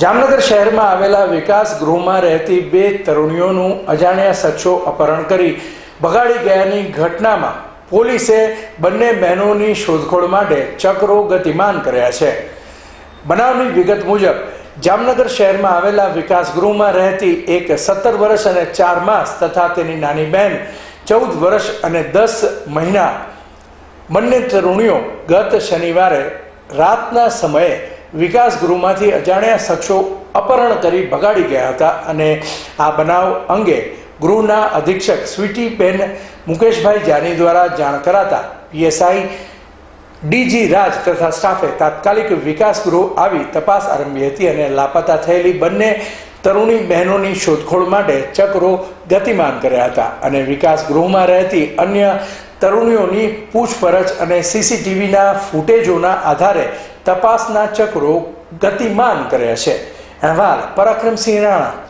જામનગર શહેરમાં આવેલા વિકાસ ગૃહમાં રહેતી બે તરુણીઓનું અજાણ્યા શખ્સો અપહરણ કરી બગાડી ગયાની ઘટનામાં પોલીસે બંને બહેનોની શોધખોળ માટે ચક્રો ગતિમાન કર્યા છે. બનાવની વિગત મુજબ, જામનગર શહેરમાં આવેલા વિકાસ ગૃહમાં રહેતી એક સત્તર વર્ષ અને ચાર માસ તથા તેની નાની બહેન ચૌદ વર્ષ અને દસ મહિના બંને તરુણીઓ ગત શનિવારે રાતના સમયે વિકાસ ગૃહમાંથી અજાણ્યા શખ્સો અપહરણ કરી ભગાડી ગયા હતા અને આ બનાવ અંગે ગૃહના અધિક્ષક સ્વીટીબેન મુકેશભાઈ જાની દ્વારા જાણ કરાતા પીએસઆઈ ડીજી રાજ તથા સ્ટાફે તાત્કાલિક વિકાસ ગૃહ આવી તપાસ આરંભી હતી અને લાપતા થયેલી બંને તરુણી બહેનોની શોધખોળ માટે ચક્રો ગતિમાન કર્યા હતા અને વિકાસ ગૃહમાં રહેતી અન્ય તરુણીઓની પૂછપરછ અને સીસીટીવીના ફૂટેજોના આધારે તપાસના ચક્રો ગતિમાન કર્યા છે. અહેવાલ પરાક્રમસિંહ રાણા.